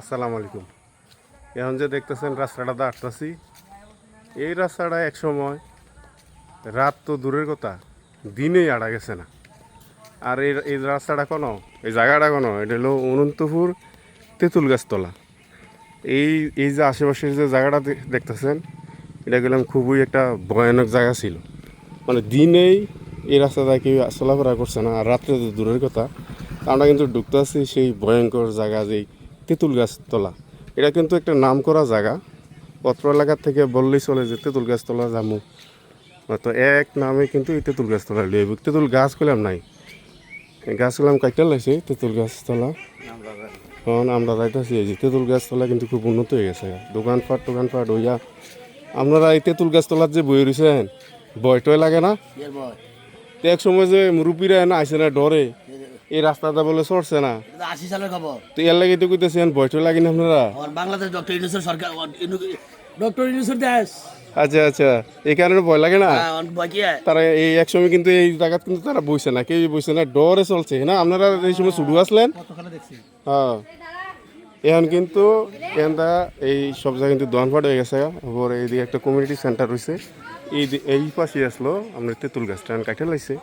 আসসালামু আলাইকুম। এখন যে দেখতেছেন রাস্তাটা দা আসতেছি এই রাস্তাটা এক সময় রাত তো দূরের কথা, দিনেই আড়া গেছে না। আর এই এই রাস্তাটা কোনো, এই জায়গাটা কোনো, এটা হলো অনন্তপুর তেঁতুল গাছতলা এই এই যে আশেপাশের যে জায়গাটা দেখতেছেন, এটা গেলাম খুবই একটা ভয়ানক জায়গা ছিল। মানে দিনেই এই রাস্তাটা কেউ চলাফেরা করছে না, আর রাত্রে তো দূরের কথা, আমরা কিন্তু ঢুকতে আছি সেই ভয়ঙ্কর জায়গা, যেই তেঁতুল গাছ গাছতলা এটা কিন্তু একটা নাম করা জায়গা। পত্র এলাকা থেকে বললেই চলে যে তেঁতুল গাছতলা জামু। তো এক নামে কিন্তু এই তেঁতুল গাছতলা লিয়ে তেঁতুল গাছ করলাম নাই। গাছ করলাম কাইটা লাগছে তেঁতুল গাছতলা এখন আমরা যাইতেছি এই যে তেঁতুল গাছতলা কিন্তু খুব উন্নত হয়ে গেছে। দোকানপাট টোকানপাট হইয়া আপনারা এই তেঁতুল গাছতলার যে বই রয়েছেন বয়টয় লাগে না? তো এক সময় যে মুরব্বীরা না আইসে না ডরে এই রাস্তাটা বলে চড়ছে না। আশি সালের খবর। তো এর লাগে তো কইতেছেন বয়টয় লাগে না আপনারা? বাংলাদেশ ডক্টর ইউনুসের সরকার ডক্টর ইউনুসের দেশ। আচ্ছা আচ্ছা। এই কারণে ভয় লাগে না? হ্যাঁ? তারা এই এক সময় কিন্তু এই জায়গা কিন্তু তারা বইছে না কেউ বইছে না ডরে চলছে না? আপনারা এই সময় শুরু আসলেন? হ্যাঁ। এখন কিন্তু এখানটা এই সব জায়গায় কিন্তু দোকানপাট হয়ে গেছে আবার এইদিকে একটা কমিউনিটি সেন্টার রয়েছে। এই এই পাশে আসলো আমরা তেঁতুল গাছটা কাটে লাইছে।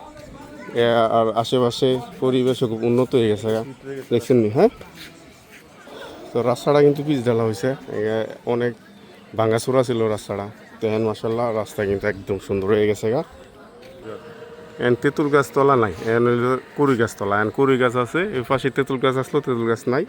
আর আশেপাশে পরিবেশ খুব উন্নত হয়ে গেছে দেখছেন নি হ্যাঁ? তো রাস্তাটা কিন্তু পিচ ঢালা হয়েছে অনেক ভাঙাচোরা ছিল রাস্তাটা। তো এখন মাসাল্লাহ রাস্তা কিন্তু একদম সুন্দর হয়ে গেছে, গা। এন তেঁতুল গাছ তলা নাই, এন কুড়ি গাছ তলা। এন কুড়ি গাছ আছে এর পাশে তেঁতুল গাছ আসলো, তেঁতুল গাছ নাই।